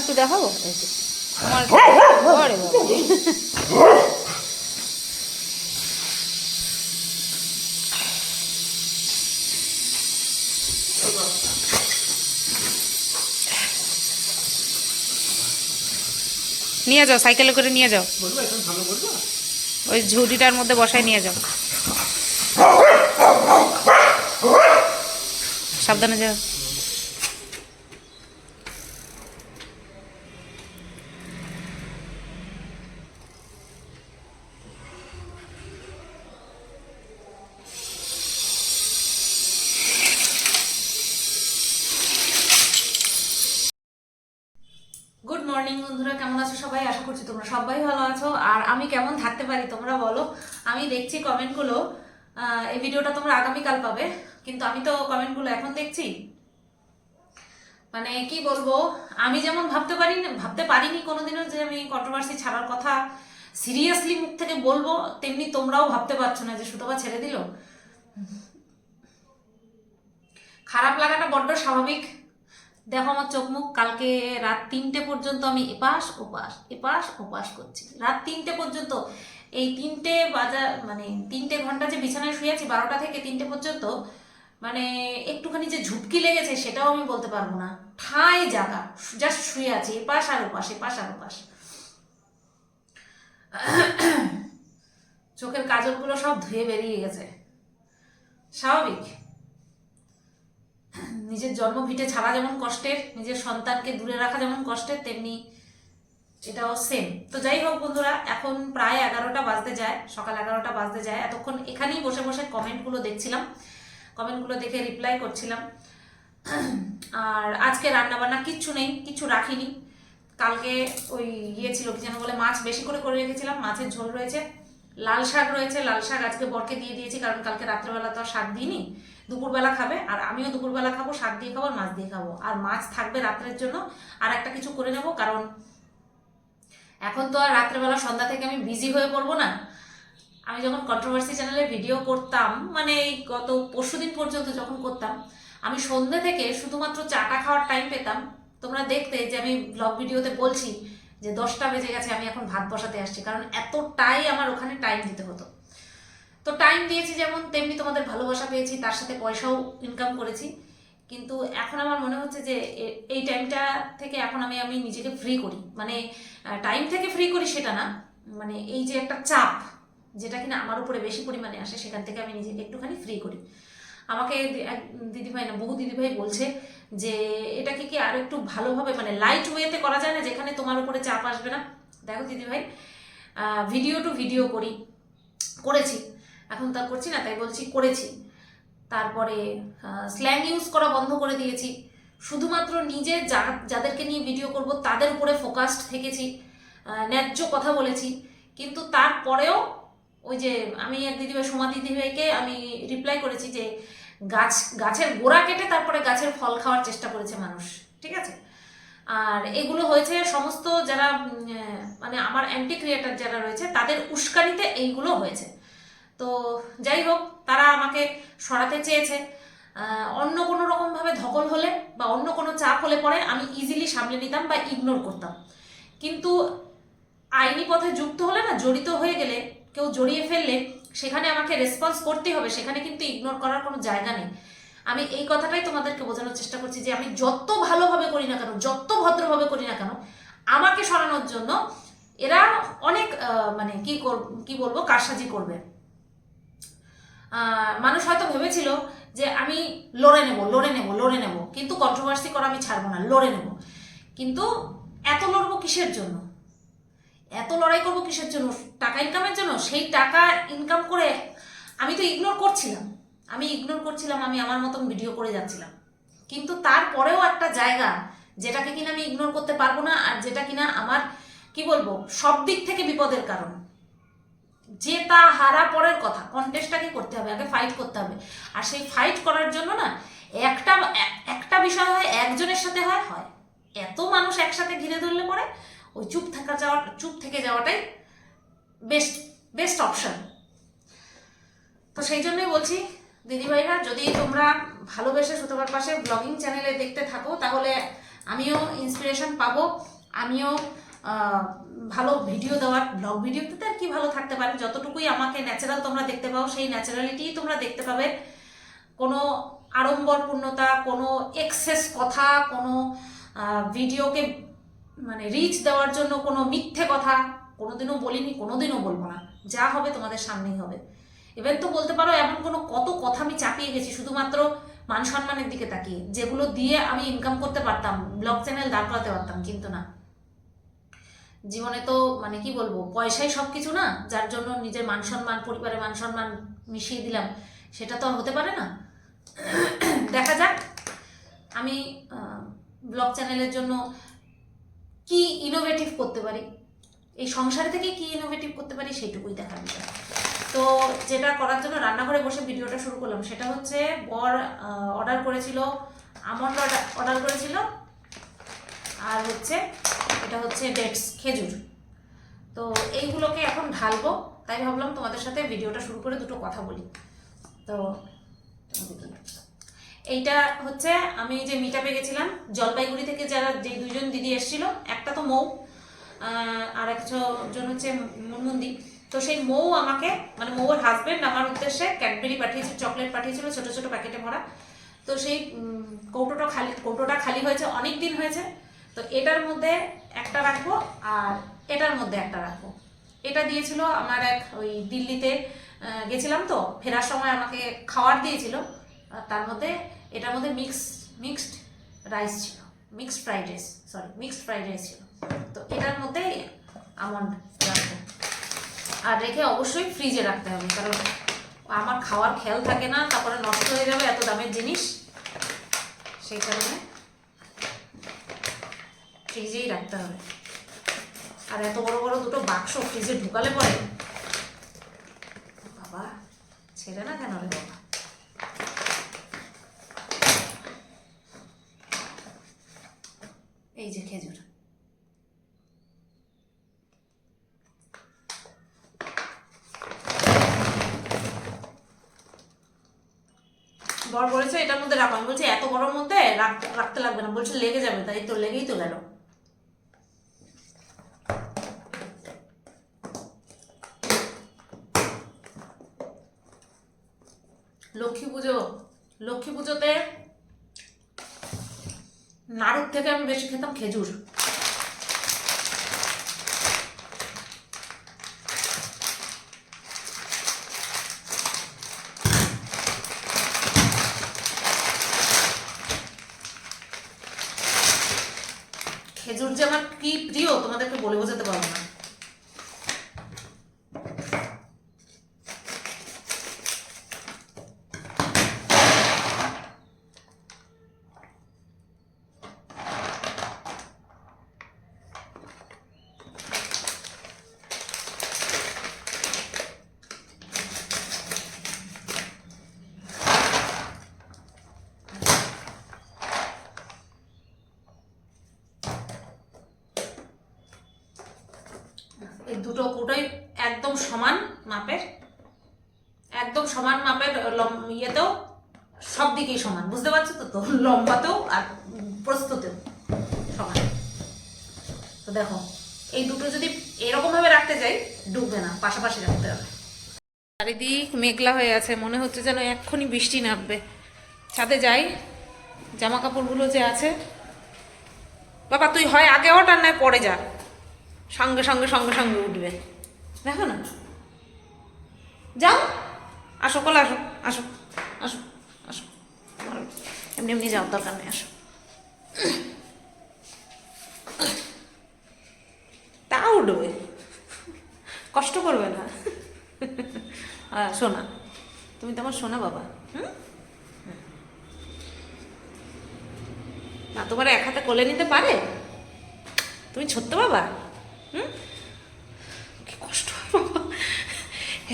একটু দেখাবো? এই যে, তোমার ঘরে নিয়ে যাও সাইকেলে করে নিয়ে যাও। ওই ঝুড়িটার মধ্যে বসায় নিয়ে যাও। সাবধানে যাও গুড মর্নিং বন্ধুরা কেমন আছো সবাই আশা করছি তোমরা সবাই ভালো আছো আর আমি কেমন থাকতে পারি তোমরা বলো আমি দেখছি কমেন্টগুলো। এই ভিডিওটা তোমরা আগামীকাল পাবে। কিন্তু আমি তো কমেন্টগুলো এখন দেখছি। মানে কি বলব, আমি যেমন ভাবতে পারি, ভাবতে পারিনি কোনোদিনও যে আমি কন্ট্রোভার্সি ছাড়ার কথা। সিরিয়াসলি মুখ থেকে বলব, তেমনি তোমরাও ভাবতে পারছ না যে সুতবা ছেড়ে দিল। খারাপ লাগাটা বড্ড স্বাভাবিক। দেখো আমার চোখ মুখ, কালকে রাত তিনটে পর্যন্ত আমি এপাশ, ওপাশ এপাশ, ওপাশ করছি। রাত তিনটে পর্যন্ত এই তিনটে বাজা মানে তিনটে ঘণ্টা যে বিছানায় শুয়ে আছি বারোটা থেকে তিনটে পর্যন্ত মানে একটুখানি যে ঝুপকি লেগেছে সেটাও আমি বলতে পারব না। ঠায় জায়গা জাস্ট শুয়ে আছি, এপাশ আর ওপাশ, এপাশ আর ওপাশ। চোখের কাজলগুলো সব ধুয়ে বেরিয়ে গেছে। স্বাভাবিক। নিজের জন্মভিটে ছাড়া যেমন কষ্টের, নিজের সন্তানকে দূরে রাখা যেমন কষ্টের, তেমনি এটাও সেম তো যাই হোক বন্ধুরা, এখন প্রায় এগারোটা বাজতে যায়, সকাল এগারোটা বাজতে যায়। এতক্ষণ এখানেই বসে বসে কমেন্টগুলো দেখছিলাম। কমেন্টগুলো দেখে রিপ্লাই করছিলাম। আর আজকে রান্নাবান্না কিচ্ছু নেই কিচ্ছু রাখিনি। কালকে ওই ইয়ে ছিল, কি যেন বলে, মাছ বেশি করে করে রেখেছিলাম। মাছের ঝোল রয়েছে। লাল শাক রয়েছে। লাল শাক আজকে বরকে দিয়ে দিয়েছি, কারণ কালকে রাত্রেবেলা তো আর শাক দিইনি। দুপুরবেলা খাবে, আর আমিও দুপুরবেলা খাব, শাক দিয়ে খাব, আর মাছ দিয়ে খাব। আর মাছ থাকবে রাত্রের জন্য। আর একটা কিছু করে নেব, কারণ এখন তো আর রাত্রেবেলা সন্ধ্যা থেকে আমি বিজি হয়ে পড়ব না। আমি যখন কন্ট্রোভার্সি চ্যানেলে ভিডিও করতাম মানে এই গত পরশু দিন পর্যন্ত যখন করতাম, আমি সন্ধ্যে থেকে শুধুমাত্র চাটা খাওয়ার টাইম পেতাম। তোমরা দেখতে যে আমি ব্লগ ভিডিওতে বলছি যে দশটা বেজে গেছে, আমি এখন ভাত বসাতে আসছি, কারণ এতটাই আমার ওখানে টাইম দিতে হতো। তো টাইম দিয়েছি যেমন, তেমনি তোমাদের ভালোবাসা পেয়েছি, তার সাথে পয়সাও ইনকাম করেছি। কিন্তু এখন আমার মনে হচ্ছে যে এই টাইমটা থেকে এখন আমি আমি নিজেকে ফ্রি করি। মানে টাইম থেকে ফ্রি করি সেটা না। মানে এই যে একটা চাপ, যেটা কিনা আমার উপরে বেশি পরিমাণে আসে, সেখান থেকে আমি নিজেকে একটুখানি ফ্রি করি। আমাকে দিদিভাই না, বহু দিদিভাই বলছে যে এটাকে কি আর একটু ভালোভাবে মানে লাইট ওয়েতে করা যায় না, যেখানে তোমার উপরে চাপ আসবে না? দেখো দিদিভাই ভিডিও টু ভিডিও করি, করেছি। এখন তা করছি না, তাই বলছি করেছি। তারপরে স্ল্যাং ইউজ করা বন্ধ করে দিয়েছি। শুধুমাত্র নিজে যা, যাদেরকে নিয়ে ভিডিও করব, তাদের উপরে ফোকাসড থেকেছি ন্যায্য কথা বলেছি। কিন্তু তারপরেও ওই যে আমি এক দিদিভাই, সোমা দিদিভাইকে আমি রিপ্লাই করেছি যে, গাছ, গাছের গোড়া কেটে তারপরে গাছের ফল খাওয়ার চেষ্টা করেছে মানুষ, ঠিক আছে? আর এগুলো হয়েছে সমস্ত যারা মানে আমার অ্যান্টি ক্রিয়েটার যারা রয়েছে, তাদের উস্কানিতে এইগুলো হয়েছে। তো যাই হোক তারা আমাকে সরাতে চেয়েছে। অন্য কোনো রকমভাবে ধকল হলে বা অন্য কোনো চাপ হলে পরে আমি ইজিলি সামলে নিতাম বা ইগনোর করতাম। কিন্তু আইনি পথে যুক্ত হলে না, জড়িত হয়ে গেলে, কেউ জড়িয়ে ফেললে সেখানে আমাকে রেসপন্স করতেই হবে, সেখানে কিন্তু ইগনোর করার কোনো জায়গা নেই। আমি এই কথাটাই তোমাদেরকে বোঝানোর চেষ্টা করছি যে আমি যত ভালোভাবে করি না কেন, যত ভদ্রভাবে করি না কেন, আমাকে সরানোর জন্য এরা অনেক মানে কি কি বলব, কারসাজি করবে। মানুষ হয়তো ভেবেছিল যে আমি লড়ে নেব লড়ে নেব লড়ে নেব। কিন্তু কন্ট্রোভার্সি করা আমি ছাড়বো না, লড়ে নেব। কিন্তু এত লড়বো কিসের জন্য? এত লড়াই করব কিসের জন্য? টাকা ইনকামের জন্য? সেই টাকা ইনকাম করে আমি তো ইগনোর করছিলাম। আমি ইগনোর করছিলাম, আমি আমার মতন ভিডিও করে যাচ্ছিলাম। কিন্তু তারপরেও একটা জায়গা যেটাকে কিনা আমি ইগনোর করতে পারব না, আর যেটা কিনা আমার, কি বলব, সব দিক থেকে বিপদের কারণ। জেতা হারা পরের কথা। কন্টেস্টটাকে করতে হবে? আগে ফাইট করতে হবে। আর সেই ফাইট করার জন্য না, একটা একটা বিষয় হয়, একজনের সাথে হয় হয়। এত মানুষ একসাথে ঘিরে ধরলে পরে ওই চুপ থাকা যাওয়া, চুপ থেকে যাওয়াটাই বেস্ট বেস্ট অপশন তো সেই জন্যই বলছি, দিদিভাইরা, যদি তোমরা ভালোবেসে সুতোবার পাশে ব্লগিং চ্যানেলে দেখতে থাকো, তাহলে আমিও ইন্সপিরেশন পাবো। আমিও ভালো ভিডিও দেওয়ার ব্লগ ভিডিওতে তো আর কি ভালো থাকতে পারে। যতটুকুই আমাকে ন্যাচারাল তোমরা দেখতে পাও, সেই ন্যাচারালিটি তোমরা দেখতে পাবে। কোনো আড়ম্বরপূর্ণতা, কোনো এক্সেস কথা, কোনো ভিডিওকে মানে রিচ দেওয়ার জন্য কোনো মিথ্যে কথা, কোনোদিনও বলিনি, কোনোদিনও বলব না। যা হবে তোমাদের সামনেই হবে। এবার তো বলতে পারো, এমন কোনো কত কথা আমি চাপিয়ে গেছি, শুধুমাত্র মান সম্মানের দিকে তাকিয়ে, যেগুলো দিয়ে আমি ইনকাম করতে পারতাম ব্লগ চ্যানেল দাঁড় করাতে পারতাম, কিন্তু না। জীবনে তো মানে কি বলব, পয়সাই সব কিছু না। যার জন্য নিজের মান সম্মান, পরিবারের মান সম্মান মিশিয়ে দিলাম, সেটা তো আর হতে পারে না। দেখা যাক। আমি ব্লগ চ্যানেলের জন্য কি ইনোভেটিভ করতে পারি? এই সংসার থেকে কি ইনোভেটিভ করতে পারি সেইটুকুই দেখার বিষয়। তো যেটা করার জন্য রান্নাঘরে বসে ভিডিওটা শুরু করলাম, সেটা হচ্ছে বর অর্ডার করেছিল, আমন্ড অর্ডার করেছিল আর হচ্ছে এটা হচ্ছে ডেটস, খেজুর। তো এইগুলোকে এখন ঢালবো, তাই ভাবলাম তোমাদের সাথে ভিডিওটা শুরু করে দুটো কথা বলি। তো এইটা হচ্ছে আমি যে মিটাপে গেছিলাম, জলপাইগুড়ি থেকে যারা যে দুজন দিদি এসেছিল, একটা তো মৌ আর একজন হচ্ছে মুনমুন্দি। তো সেই মৌ আমাকে মানে মৌর হাজবেন্ড আমার উদ্দেশ্যে ক্যাডবেরি পাঠিয়েছিল চকলেট পাঠিয়েছিল, ছোট ছোট প্যাকেটে ভরা। তো সেই কৌটোটা খালি কৌটোটা খালি হয়েছে অনেক দিন হয়েছে। তো এটার মধ্যে একটা রাখব আর এটার মধ্যে একটা রাখব। এটা দিয়েছিল আমার এক ওই দিল্লিতে গেছিলাম তো, ফেরার সময় আমাকে খাওয়ার দিয়েছিল। তার মধ্যে, এটার মধ্যে মিক্স মিক্সড রাইস ছিল। Mixed fried rice sorry mixed fried rice ছিল। তো এটার মধ্যে আমন্ড রাখব। আর রেখে অবশ্যই ফ্রিজে রাখতে হবে, কারণ আমার খাওয়ার খেয়াল থাকে না, তারপরে নষ্ট হয়ে যাবে এত দামের জিনিস। সেই কারণে ফ্রিজেই রাখতে হবে। আর এত বড় বড় দুটো বাক্স ফ্রিজে ঢুকালে পরে? বাবা ছেড়ে না কেন রে বাবা? এই যে খেজুর। বর বলেছে, এটার মধ্যে রাখো। আমি বলছি, এত বড়র মধ্যে রাখতে রাখতে লাগবে না। বলছে, লেগে যাবে। তাই তো লেগেই তো গেল লক্ষ্মী পুজো লক্ষ্মী পুজোতে নাড়ুর থেকে আমি বেশি খেতাম খেজুর খেজুর যে আমার কি প্রিয় তোমাদেরকে বলে বোঝাতে পারব না এই দুটো কুটোই একদম সমান মাপের, একদম সমান মাপের ইয়েতেও সব দিকেই সমান। বুঝতে পারছ তো? তো লম্বাতেও আর প্রস্তুতেও সমান। তো দেখো, এই দুটো যদি এরকম ভাবে রাখতে যাই, ডুববে না, পাশাপাশি রাখতে হবে। চারিদিক মেঘলা হয়ে আছে, মনে হচ্ছে যেন এক্ষুনি বৃষ্টি নামবে। ছাদে যাই জামা কাপড়গুলো যে আছে। বাবা, তুই হয় আগে ওঠ নয় পরে যা। সঙ্গে সঙ্গে সঙ্গে সঙ্গে উঠবে। দেখো না? যাও। আসো, কলে আসো আসো আসো আসো। এমনি এমনি যাও দরকার নেই, আসো। তা উঠবে। কষ্ট করবে না। সোনা, তুমি তো আমার সোনা বাবা, হুম? না, তোমার এক হাতে কোলে নিতে পারে? তুমি ছোট্ট বাবা?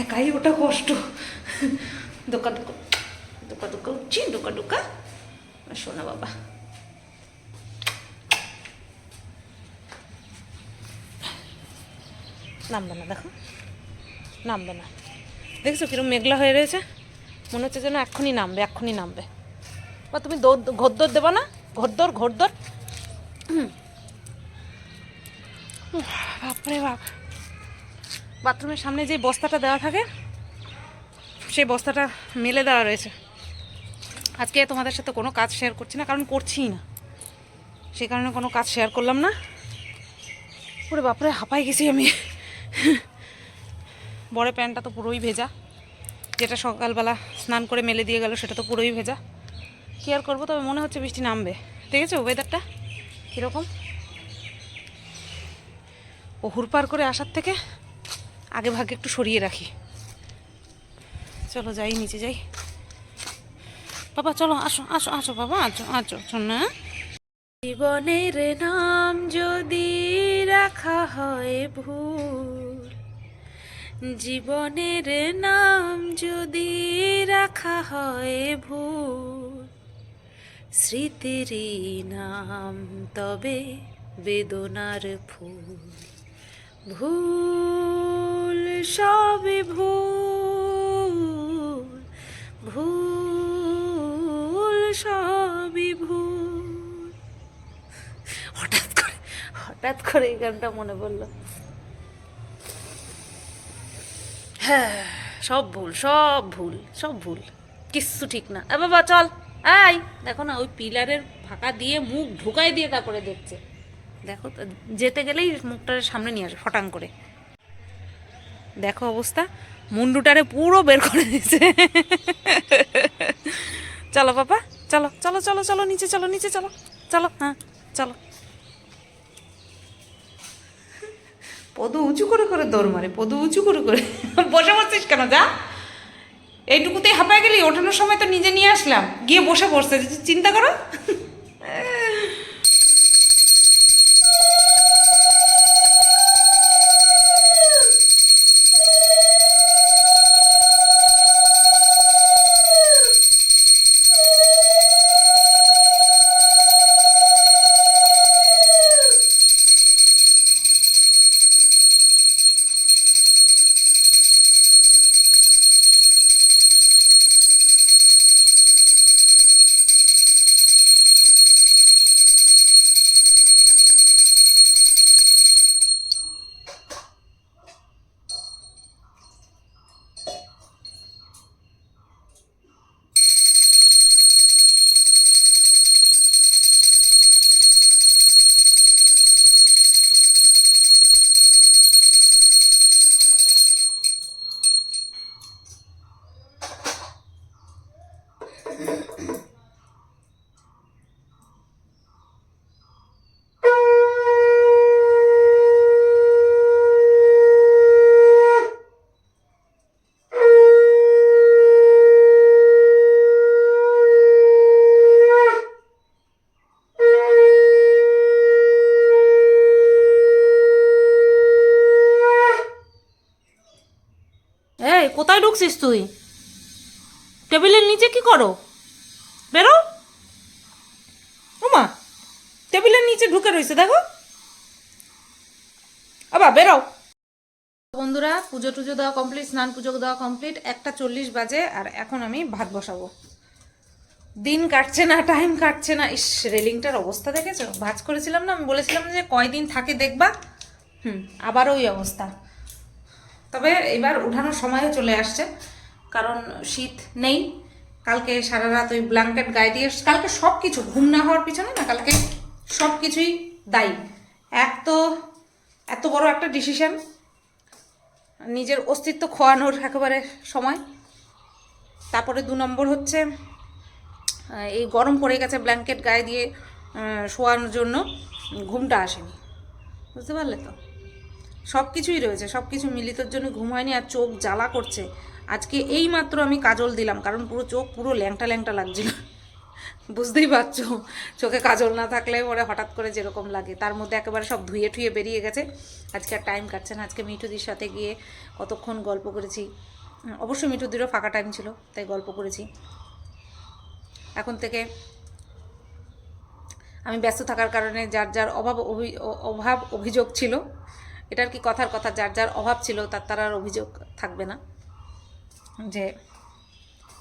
একাই ওটা কষ্ট? দোকা দোকা দোকা দোকা উঠছি, দোকা দোকা। শোনা বাবা। নামবে না, দেখো। নামবে না। দেখছ কিরম মেঘলা হয়ে রয়েছে? মনে হচ্ছে যেন এক্ষুনি নামবে এক্ষুনি নামবে। বা তুমি ঘোরদোর দেবো না? ঘোরদোর ঘোরদোর বাপরে বাপ। বাথরুমের সামনে যে বস্তাটা দেওয়া থাকে, সেই বস্তাটা মেলে দেওয়া রয়েছে। আজকে তোমাদের সাথে কোনো কাজ শেয়ার করছি না, কারণ করছিই না। সেই কারণে কোনো কাজ শেয়ার করলাম না। পুরো বাপরে হাঁপাই গেছি আমি। বড় প্যান্টটা তো পুরোই ভেজা। যেটা সকালবেলা স্নান করে মেলে দিয়ে গেল, সেটা তো পুরোই ভেজা। কী আর করব, তবে মনে হচ্ছে বৃষ্টি নামবে। দেখেছ ওয়েদারটা কীরকম? ও হুড়পার করে আসার থেকে আগে ভাগে একটু সরিয়ে রাখি। চলো যাই, নিচে যাই। বাবা, চলো, আসো আসো আসো বাবা আছো আছো শোনা। জীবনের নাম যদি রাখা হয় ভুল, জীবনের নাম যদি রাখা হয় ভুল, স্মৃতির নাম তবে বেদনার ফুল। ভুল সবই ভুল ভুল সবই ভুল। হঠাৎ করে হঠাৎ করে এই গানটা মনে পড়ল। হ্যাঁ সব ভুল সব ভুল সব ভুল। কিচ্ছু ঠিক না। এ বাবা, চল। আই দেখো না, ওই পিলারের ফাঁকা দিয়ে মুখ ঢুকাই দিয়ে তারপরে দেখছে। দেখো যেতে গেলেই মুখটার সামনে নিয়ে আসে ফটাং করে। দেখো অবস্থা। মুন্ডুটারে পুরো বের করে দিয়েছে। চলো বাবা চলো চলো চলো চলো, নিচে চলো নিচে চলো চলো হ্যাঁ চলো। পদু উঁচু করে করে দৌড় মারে, পদু উঁচু করে করে। বসে পড়ছিস কেন, যা। এইটুকুতেই হাঁপায় গেলি, ওঠানোর সময় তো নিজে নিয়ে আসলাম। গিয়ে বসে পড়ছে, চিন্তা করো। ঢুকছিস তুই? টেবিলের নিচে কি করো? বেরো। ওমা টেবিলের নিচে ঢুকে রয়েছে দেখো। আবার বেরো। বন্ধুরা পুজো টুজো দেওয়া কমপ্লিট স্নান পুজো দেওয়া কমপ্লিট একটা চল্লিশ বাজে আর এখন আমি ভাত বসাবো। দিন কাটছে না টাইম কাটছে না। ইস রেলিংটার অবস্থা দেখেছ? ভাজ করেছিলাম না আমি বলেছিলাম যে কয়দিন থাকে দেখবা? হুম আবারও ওই অবস্থা। তবে এবার উঠানোর সময়ও চলে আসছে, কারণ শীত নেই। কালকে সারা রাত ওই ব্ল্যাঙ্কেট গায়ে দিয়ে কালকে সব কিছু ঘুম না হওয়ার পিছনে না, কালকে সব কিছুই দায়ী। এক তো এত বড় একটা ডিসিশন নিজের অস্তিত্ব খোয়ানোর একেবারে সময়। তারপরে দু নম্বর হচ্ছে এই গরম পড়ে গেছে ব্ল্যাঙ্কেট গায়ে দিয়ে শোয়ানোর জন্য, ঘুমটা আসেনি। বুঝতে পারলে তো? সব কিছুই রয়েছে সব কিছু মিলিতর জন্য ঘুম হয়নি আর চোখ জ্বালা করছে। আজকে এই মাত্র আমি কাজল দিলাম কারণ পুরো চোখ পুরো ল্যাংটা ল্যাংটা লাগছিল। বুঝতেই পারছ চোখে কাজল না থাকলে ওরা হঠাৎ করে যেরকম লাগে। তার মধ্যে একেবারে সব ধুয়ে ঠুয়ে বেরিয়ে গেছে। আজকে আর টাইম কাটছে না। আজকে মিঠুদির সাথে গিয়ে কতক্ষণ গল্প করেছি। উম, অবশ্যই মিঠুদিরও ফাঁকা টাইম ছিল তাই গল্প করেছি। এখন থেকে আমি ব্যস্ত থাকার কারণে যার যার অভাব অভি- অভাব অভিযোগ ছিল এটার কি কথার কথা? যার যার অভাব ছিল, তার তার আর অভিযোগ থাকবে না। যে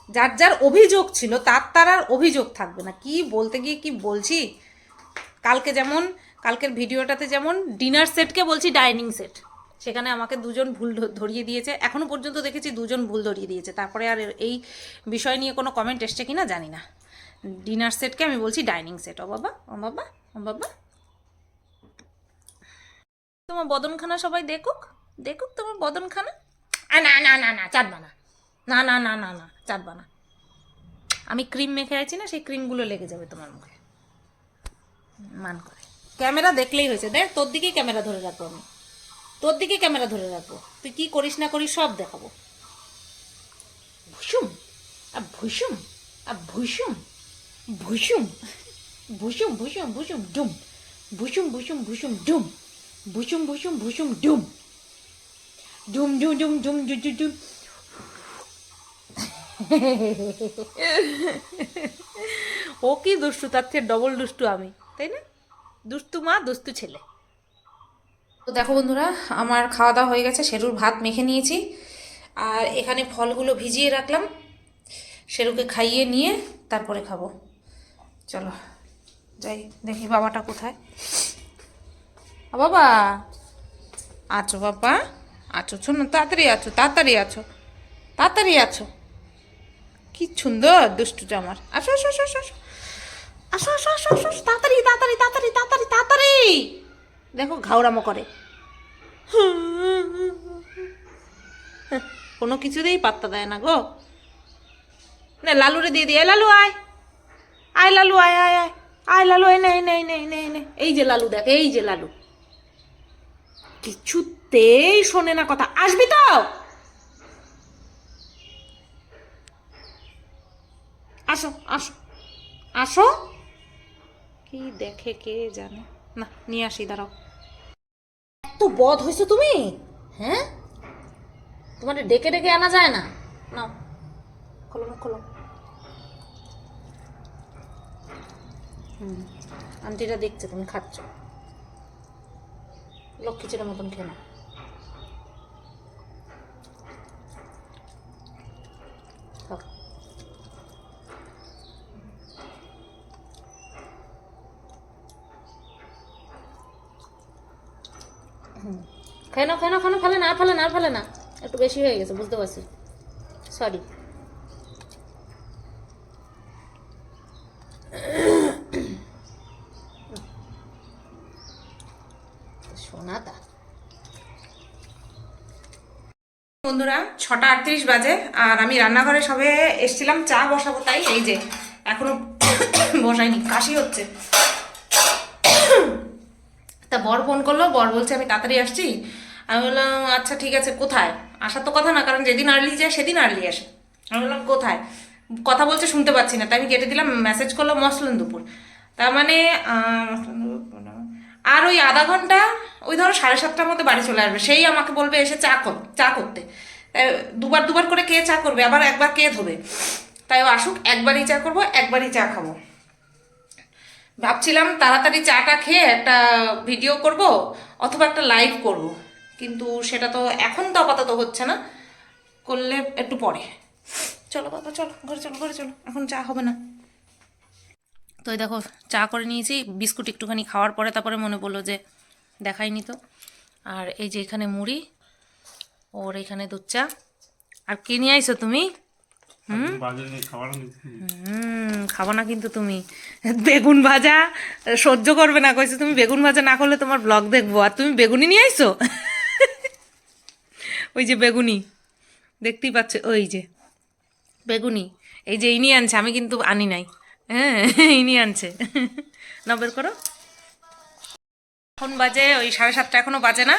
যার যার অভিযোগ ছিল, তার তার আর অভিযোগ থাকবে না। কি বলতে গিয়ে কি বলছি? কালকে যেমন, কালকের ভিডিওটাতে যেমন ডিনার সেটকে বলছি ডাইনিং সেট। সেখানে আমাকে দুজন ভুল ধরিয়ে দিয়েছে। এখনও পর্যন্ত দেখেছি দুজন ভুল ধরিয়ে দিয়েছে। তারপরে আর এই বিষয় নিয়ে কোনো কমেন্ট এসছে কি না জানি না। ডিনার সেটকে আমি বলছি ডাইনিং সেট। ও বাবা ও বাবা ও বাবা। তোমার বদনখানা সবাই দেখুক দেখুক তোমার বদনখানা। আ, না না না না চাটবা না। না না না না না চাটবা না। আমি ক্রিম মেখে আছি না সেই ক্রিমগুলো লেগে যাবে তোমার মুখে। মান করে। ক্যামেরা দেখলেই হয়েছে। দেখ তোর দিকেই ক্যামেরা ধরে রাখব আমি। তোর দিকে ক্যামেরা ধরে রাখব। তুই কি করিস না করিস সব দেখাবো। ভুসুম আর ভুসুম আর ভুসুম ভুসুম ভুসুম ভুসুম ভুসুম ডুম। ভুসুম ভুসুম ভুসুম ডুম। ভুসুম ভুসুম ভুসুম ডুম ডুম ডুম ডুম ডুম ডুম ডুম ডুম ও কি দুষ্টু? তার থেকে ডবল দুষ্টু আমি, তাই না? দুষ্টু মা, দুষ্টু ছেলে। তো দেখো বন্ধুরা, আমার খাওয়া দাওয়া হয়ে গেছে, সেরুর ভাত মেখে নিয়েছি। আর এখানে ফলগুলো ভিজিয়ে রাখলাম। সেরুকে খাইয়ে নিয়ে তারপরে খাব। চলো, যাই, দেখি বাবাটা কোথায়। বাবা। আছো বাবা। আছো, শোনো, তাড়াতাড়ি আছো তাড়াতাড়ি আছো তাড়াতাড়ি আছো। কি সুন্দর দুষ্টুটা আমার। আসো আসো আসো আসো আসো। আসো আসো আসো আসো তাড়াতাড়ি তাড়াতাড়ি তাড়াতাড়ি তাড়াতাড়ি তাড়াতাড়ি। দেখো, ঘাওড়ামো করে। কোনো কিছুতেই পাত্তা দেয় না গো। না, লালুরে দিয়ে দিয়ে লালু আয়। আয় লালু, আয় আয় আয়। আয় লালু এই নেই নেই নেই নেই এই যে লালু, দেখ, এই যে লালু। কিছুতেই শোনে না কথা। আসবি তো? আসো আসো আসো। কি দেখে কে জানে? না, নিয়ে আসি, দাঁড়াও। এত বধ হয়েছো তুমি? হ্যাঁ? তোমার ডেকে ডেকে আনা যায় না? নাও, খোলো না খোলো। হুম আন্টিরা দেখছে, তুমি খাচ্ছ। লক্ষ্মী ছেলের মতন খেয়ে খাও। খেয়ে নাও খেয়ে নাও ফেলে না ফেলে না ফেলে না। একটু বেশি হয়ে গেছে, বুঝতে পারছি। সরি শোনাতা বন্ধুরা ছটা আটত্রিশ বাজে, আর আমি রান্নাঘরে সবে এসছিলাম, চা বসাবো তাই, এই যে, এখনও বসাইনি, কাশি হচ্ছে। তা বর ফোন করল, বর বলছে, আমি তাড়াতাড়ি আসছি। আমি বললাম আচ্ছা ঠিক আছে, কোথায়? আসার তো কথা না, কারণ যেদিন আর্লি যায়, সেদিন আর্লি আসে। আমি বললাম, কোথায়? কথা বলছে, শুনতে পাচ্ছি না, তাই আমি কেটে দিলাম মেসেজ করল মসলন দুপুর। তার মানে আর ওই আধা ঘণ্টা, ওই ধরো সাড়ে সাতটার মধ্যে বাড়ি চলে আসবে, সেই আমাকে বলবে, এসে চা চা করতে। দুবার দুবার করে কে চা করবে? আবার একবার কে ধোবে? তাই ও আসুক, একবারই চা করব, একবারই চা খাব। ভাবছিলাম তাড়াতাড়ি চাটা খেয়ে একটা ভিডিও করব, অথবা একটা লাইভ করব। কিন্তু সেটা তো এখন তো আপাতত হচ্ছে না, করলে একটু পরে। চলো বাবা, চলো, ঘরে চলো ঘরে চলো, এখন চা হবে না। তো এই দেখো, চা করে নিয়েছি, বিস্কুট একটুখানি খাওয়ার পরে তারপরে মনে পড়ল যে দেখাইনি তো। আর এই যে এখানে মুড়ি ওর এখানে দুধ চা। আর কে নিয়ে আইছো তুমি? হুম? খাব না কিন্তু তুমি। বেগুন ভাজা সহ্য করবে না। কইছো তুমি বেগুন ভাজা না করলে তোমার ব্লগ দেখব। আর তুমি বেগুনি নিয়ে আইছো? ওই যে বেগুনি। দেখতেই পাচ্ছ ওই যে বেগুনি। এই যে ইনি আনছে আমি কিন্তু আনি নাই। হ্যাঁ ইনি আনছে। না বের করো। এখন বাজে ওই সাড়ে সাতটা এখনও বাজে না।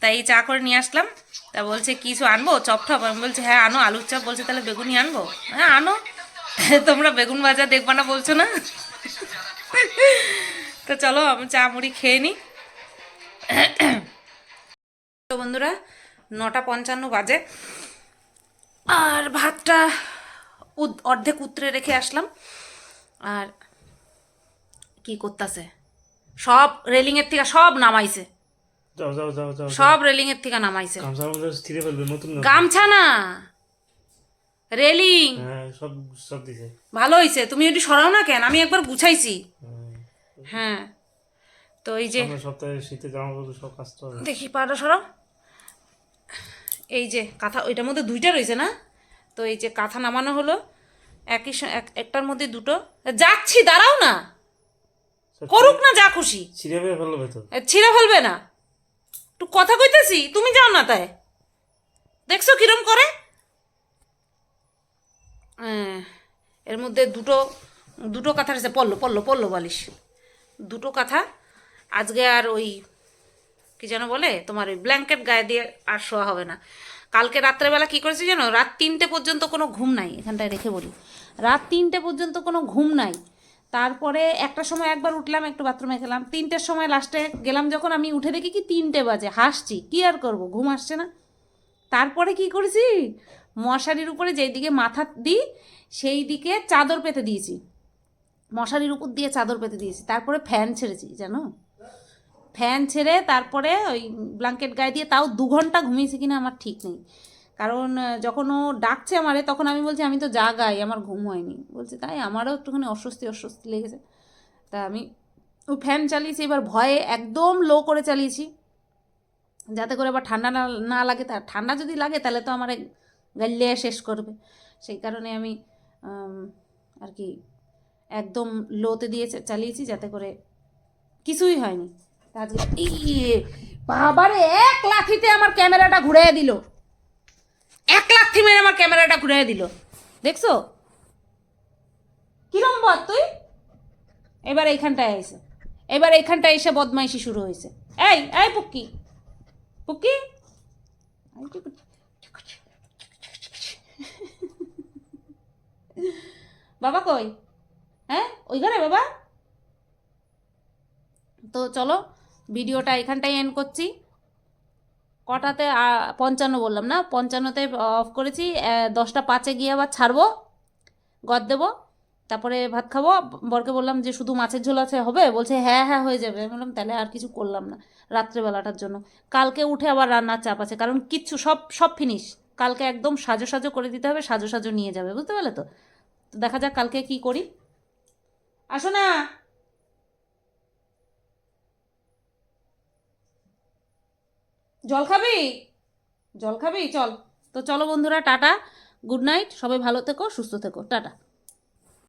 তাই এই চা করে নিয়ে আসলাম। তা বলছে, কিছু আনব? চপ টপ আমি বলছি হ্যাঁ আনো আলুর চপ। বলছে, তাহলে বেগুনই আনব? হ্যাঁ আনো। তোমরা বেগুন ভাজা দেখবা না বলছো না? তো চলো, আমি চা মুড়ি খেয়ে নিই তো বন্ধুরা, নটা পঞ্চান্ন বাজে। আর ভাতটা অর্ধেক উতরে রেখে আসলাম। আর কি করতেছে? সব রেলিংয়ের থেকে সব নামাইছে। যাও যাও যাও যাও সব রেলিং এর থেকে নামাইছে। ফেলবে নতুন গামছা। না। রেলিং হ্যাঁ সব সব দিছে। ভালো হয়েছে তুমি একটু সরাও না কেন? আমি একবার গুছাইছি। হ্যাঁ। হ্যাঁ। তো এই যে সপ্তাহে শীতে জামা কাপড় সব কাচতে হবে দেখি পাটা সরাও। এই যে কাঁথা ওইটার মধ্যে দুইটা রয়েছে না? তো এই যে কাঁথা নামানো হলো। একই এক- একটার মধ্যে দুটো। যাচ্ছি দাঁড়াও না। করুক না যা খুশি। ছিঁড়ে ফেলবে তো? ছিঁড়ে ফেলবে না। একটু কথা কইতেছি? তুমি যাও না তাই। দেখছ কিরম করে? এর মধ্যে দুটো দুটো কাঁথা আছে পড়ল পড়ল পড়ল বালিশ। দুটো কাঁথা। আজকে আর ওই, কি যেন বলে, তোমার ওই ব্ল্যাঙ্কেট গায়ে দিয়ে আর শোয়া হবে না। কালকে রাত্রেবেলা কি করেছি জানো? রাত তিনটে পর্যন্ত কোনো ঘুম নাই। এখানটায় রেখে বলি। রাত তিনটে পর্যন্ত কোনো ঘুম নাই। তারপরে একটা সময় একবার উঠলাম, একটু বাথরুমে গেলাম তিনটের সময় লাস্টে গেলাম যখন আমি উঠে দেখি কি তিনটে বাজে, হাসছি, কি আর করব, ঘুম আসছে না। তারপরে কি করেছি? মশারির উপরে যেই দিকে মাথা দিই সেই দিকে চাদর পেতে দিয়েছি। মশারির উপর দিয়ে চাদর পেতে দিয়েছি, তারপরে ফ্যান ছেড়েছি, জানো? ফ্যান ছেড়ে তারপরে ওই ব্ল্যাঙ্কেট গায়ে দিয়ে তাও দু ঘণ্টা ঘুমিয়েছি কিনা আমার ঠিক নেই। কারণ যখন ও ডাকছে আমারে তখন আমি বলছি আমি তো যা গাই আমার ঘুম হয়নি। বলছে তাই আমারও একটুখানি অস্বস্তি অস্বস্তি লেগেছে। তা আমি ও ফ্যান চালিয়েছি এবার ভয়ে একদম লো করে চালিয়েছি। যাতে করে আবার ঠান্ডা না না লাগে তা ঠান্ডা যদি লাগে তাহলে তো আমার গাল্লিয়ে শেষ করবে। সেই কারণে আমি আর কি একদম লোতে দিয়ে চালিয়েছি যাতে করে কিছুই হয়নি। আজকে ইয়ে, বাবারে এক লাথিতে আমার ক্যামেরাটা ঘুরিয়ে দিল। এক লাথি মেরে আমার ক্যামেরাটা ঘুরিয়ে দিল। দেখছ? কিরম বদ তুই? এবার এইখানটায় এসে এবার এইখানটায় এসে বদমাইশি শুরু হয়েছে। এই এই পুক্কি। পুক্কি? বাবা কই? হ্যাঁ? ওই ঘরে বাবা? তো চলো, ভিডিওটা এখানটাই এন্ড করছি। কটাতে পঞ্চান্ন বললাম না? পঞ্চান্নতে অফ করেছি দশটা পাঁচে গিয়ে আবার ছাড়বো, গদ দেবো, তারপরে ভাত খাব। বরকে বললাম যে, শুধু মাছের ঝোল আছে, হবে? বলছে হ্যাঁ হ্যাঁ হয়ে যাবে। আমি বললাম, তাহলে আর কিছু করলাম না, রাত্রেবেলাটার জন্য। কালকে উঠে আবার রান্নার চাপ আছে, কারণ কিচ্ছু, সব সব ফিনিশ কালকে একদম সাজো সাজো করে দিতে হবে, সাজো সাজো নিয়ে যাবে, বুঝতে পারলে তো দেখা যাক কালকে কি করি। আসো না! জল খাবি? জল খাবি? চল। তো চলো বন্ধুরা, টাটা। Good night. সবাই ভালো থেকো, সুস্থ থেকো। টাটা।